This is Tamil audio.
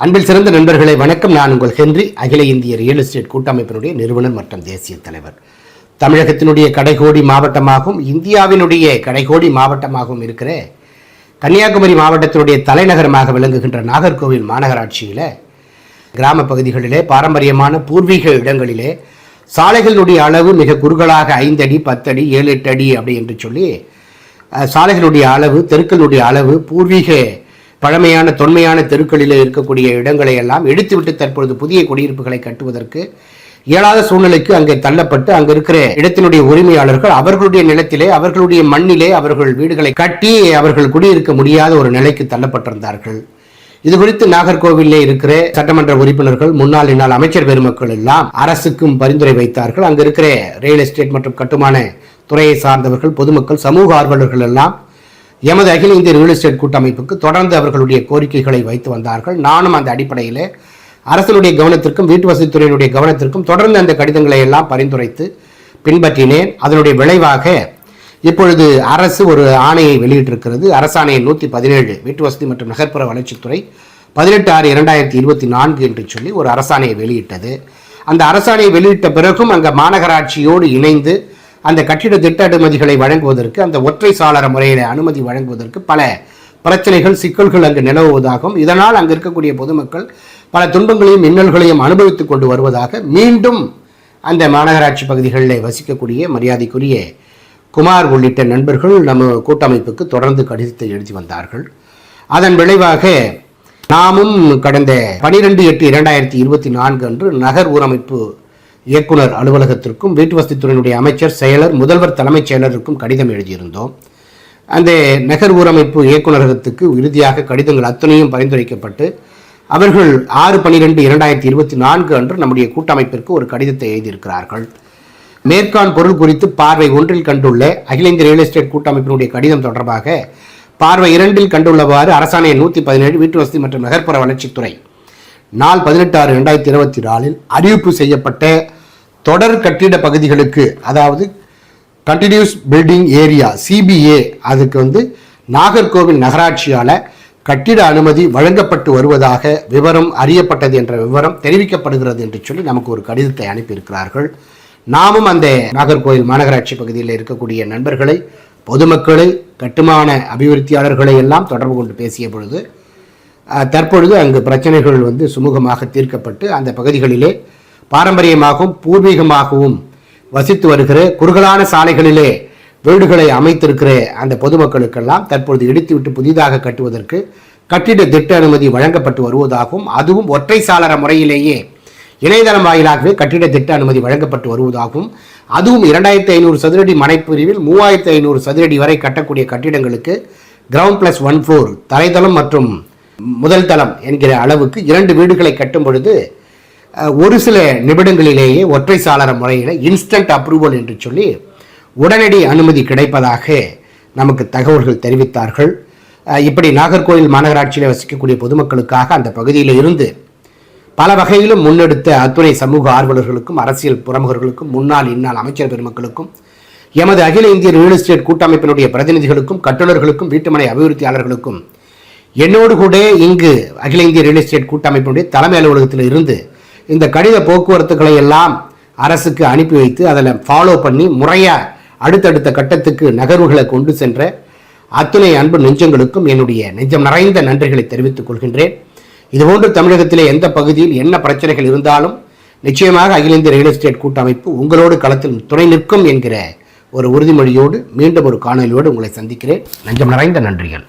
அன்பில் சிறந்த நண்பர்களை வணக்கம். நான் உங்கள் ஹென்றி அகில இந்திய ரியல் எஸ்டேட் கூட்டமைப்பினுடைய நிறுவனர் மற்றும் தேசிய தலைவர். தமிழகத்தினுடைய கடைகோடி மாவட்டமாகவும் இந்தியாவினுடைய கடைகோடி மாவட்டமாகவும் இருக்கிற கன்னியாகுமரி மாவட்டத்தினுடைய தலைநகரமாக விளங்குகின்ற நாகர்கோவில் மாநகராட்சியில் கிராம பகுதிகளிலே பாரம்பரியமான பூர்வீக இடங்களிலே சாலைகளுடைய அளவு மிக குறுகலாக ஐந்தடி பத்தடி ஏழு எட்டு அடி அப்படி என்று சொல்லி சாலைகளுடைய அளவு தெருக்களுடைய அளவு பூர்வீக பழமையான தொன்மையான தெருக்களில் இருக்கக்கூடிய இடங்களை எல்லாம் எடுத்துவிட்டு தற்பொழுது புதிய குடியிருப்புகளை கட்டுவதற்கு இயலாத சூழ்நிலைக்கு அங்கே தள்ளப்பட்டு அங்க இருக்கிற இடத்தினுடைய உரிமையாளர்கள் அவர்களுடைய நிலத்திலே அவர்களுடைய மண்ணிலே அவர்கள் வீடுகளை கட்டி அவர்கள் குடியிருக்க முடியாத ஒரு நிலைக்கு தள்ளப்பட்டிருந்தார்கள். இது குறித்து நாகர்கோவிலே இருக்கிற சட்டமன்ற உறுப்பினர்கள் முன்னாள் இந்நாள் அமைச்சர் பெருமக்கள் எல்லாம் அரசுக்கும் பரிந்துரை வைத்தார்கள். அங்க இருக்கிற ரியல் எஸ்டேட் மற்றும் கட்டுமான துறையை சார்ந்தவர்கள் பொதுமக்கள் சமூக ஆர்வலர்கள் எல்லாம் எமது அகில இந்திய ரியல் எஸ்டேட் கூட்டமைப்புக்கு தொடர்ந்து அவர்களுடைய கோரிக்கைகளை வைத்து வந்தார்கள். நானும் அந்த அடிப்படையில் அரசனுடைய கவனத்திற்கும் வீட்டு வசதித்துறையினுடைய கவனத்திற்கும் தொடர்ந்து அந்த கடிதங்களை எல்லாம் பரிந்துரைத்து பின்பற்றினேன். அதனுடைய விளைவாக இப்பொழுது அரசு ஒரு ஆணையை வெளியிட்டிருக்கிறது. அரசாணையை நூற்றி பதினேழு வீட்டு வசதி மற்றும் நகர்ப்புற வளர்ச்சித்துறை பதினெட்டு ஆறு இரண்டாயிரத்தி இருபத்தி நான்கு என்று சொல்லி ஒரு அரசாணையை வெளியிட்டது. அந்த அரசாணையை வெளியிட்ட பிறகும் அங்கே மாநகராட்சியோடு இணைந்து அந்த கட்டிட திட்ட அனுமதிகளை வழங்குவதற்கு அந்த ஒற்றை சாளர முறையில் அனுமதி வழங்குவதற்கு பல பிரச்சனைகள் சிக்கல்கள் அங்கு நிலவுவதாகவும் இதனால் அங்கு இருக்கக்கூடிய பொதுமக்கள் பல துன்பங்களையும் இன்னல்களையும் அனுபவித்துக் கொண்டு வருவதாக மீண்டும் அந்த மாநகராட்சி பகுதிகளில் வசிக்கக்கூடிய மரியாதைக்குரிய குமார் உள்ளிட்ட நண்பர்கள் நம்ம கூட்டமைப்புக்கு தொடர்ந்து கடிதத்தை எழுதி வந்தார்கள். அதன் விளைவாக நாமும் கடந்த பனிரெண்டு எட்டு இரண்டாயிரத்தி இருபத்தி நான்கு அன்று நகர் ஊரமைப்பு இயக்குனர் அலுவலகத்திற்கும் வீட்டு வசதித்துறையினுடைய அமைச்சர் செயலர் முதல்வர் தலைமைச் செயலருக்கும் கடிதம் எழுதியிருந்தோம். அந்த நகர் ஊரமைப்பு இயக்குநரகத்துக்கு இறுதியாக கடிதங்கள் அத்தனையும் பரிந்துரைக்கப்பட்டு அவர்கள் ஆறு பனிரெண்டு இரண்டாயிரத்தி இருபத்தி நான்கு அன்று நம்முடைய கூட்டமைப்பிற்கு ஒரு கடிதத்தை எழுதியிருக்கிறார்கள். மேற்கான் பொருள் குறித்து பார்வை ஒன்றில் கண்டுள்ள அகில இந்திய ரியல் எஸ்டேட் கூட்டமைப்பினுடைய கடிதம் தொடர்பாக பார்வை இரண்டில் கண்டுள்ளவாறு அரசாணை நூற்றி பதினேழு வீட்டு வசதி மற்றும் நகர்ப்புற வளர்ச்சித்துறை நாள் பதினெட்டு ஆறு ரெண்டாயிரத்தி இருபத்தி நாலில் அறிவிப்பு செய்யப்பட்ட தொடர் கட்டிட பகுதிகளுக்கு அதாவது கண்டினியூஸ் பில்டிங் ஏரியா சிபிஏ அதுக்கு வந்து நாகர்கோவில் நகராட்சியால் கட்டிட அனுமதி வழங்கப்பட்டு வருவதாக விவரம் அறியப்பட்டது என்ற விவரம் தெரிவிக்கப்படுகிறது என்று சொல்லி நமக்கு ஒரு கடிதத்தை அனுப்பியிருக்கிறார்கள். நாமும் அந்த நாகர்கோவில் மாநகராட்சி பகுதியில் இருக்கக்கூடிய நண்பர்களை பொதுமக்களை கட்டுமான அபிவிருத்தியாளர்களை எல்லாம் தொடர்பு கொண்டு பேசிய பொழுது தற்பொழுது அங்கு பிரச்சனைகள் வந்து சுமூகமாக தீர்க்கப்பட்டு அந்த பகுதிகளிலே பாரம்பரியமாகவும் பூர்வீகமாகவும் வசித்து வருகிற குறுகலான சாலைகளிலே வீடுகளை அமைத்திருக்கிற அந்த பொதுமக்களுக்கெல்லாம் தற்பொழுது இடித்துவிட்டு புதிதாக கட்டுவதற்கு கட்டிட திட்ட அனுமதி வழங்கப்பட்டு வருவதாகவும் அதுவும் ஒற்றை சாளர முறையிலேயே இணையதளம் வாயிலாகவே கட்டிட திட்ட அனுமதி வழங்கப்பட்டு வருவதாகவும் அதுவும் இரண்டாயிரத்தி ஐநூறு சதுரடி மனைப்பிரிவில் மூவாயிரத்தி ஐநூறு சதுரடி வரை கட்டக்கூடிய கட்டிடங்களுக்கு கிரவுண்ட் பிளஸ் ஒன் ஃப்ளோர் தரைதளம் மற்றும் முதல் தளம் என்கிற அளவுக்கு இரண்டு வீடுகளை கட்டும் பொழுது ஒரு சில நிமிடங்களிலேயே ஒற்றை சாளர முறையில் இன்ஸ்டன்ட் அப்ரூவல் என்று சொல்லி உடனடி அனுமதி கிடைப்பதாக நமக்கு தகவல்கள் தெரிவித்தார்கள். இப்படி நாகர்கோவில் மாநகராட்சியில் வசிக்கக்கூடிய பொதுமக்களுக்காக அந்த பகுதியில் இருந்து பல வகையிலும் முன்னெடுத்த அத்துணை சமூக ஆர்வலர்களுக்கும் அரசியல் பிரமுகர்களுக்கும் முன்னாள் இந்நாள் அமைச்சர் பெருமக்களுக்கும் எமது அகில இந்திய ரியல் எஸ்டேட் கூட்டமைப்பினுடைய பிரதிநிதிகளுக்கும் கட்டுநர்களுக்கும் வீட்டுமனை அபிவிருத்தியாளர்களுக்கும் என்னோடு கூட இங்கு அகில இந்திய ரியல் எஸ்டேட் கூட்டமைப்பினுடைய தலைமை அலுவலகத்தில் இருந்து இந்த கடித போக்குவரத்துக்களை எல்லாம் அரசுக்கு அனுப்பி வைத்து அதில் ஃபாலோ பண்ணி முறையாக அடுத்தடுத்த கட்டத்துக்கு நகர்வுகளை கொண்டு சென்ற அத்துணை அன்பு நெஞ்சங்களுக்கும் என்னுடைய நெஞ்சம் நிறைந்த நன்றிகளை தெரிவித்துக் கொள்கின்றேன். இதுபோன்று தமிழகத்திலே எந்த பகுதியில் என்ன பிரச்சனைகள் இருந்தாலும் நிச்சயமாக அகில இந்திய ரியல் எஸ்டேட் கூட்டமைப்பு உங்களோடு களத்தில் துணை நிற்கும் என்கிற ஒரு உறுதிமொழியோடு மீண்டும் ஒரு காணொலியோடு உங்களை சந்திக்கிறேன். நெஞ்சம் நிறைந்த நன்றிகள்.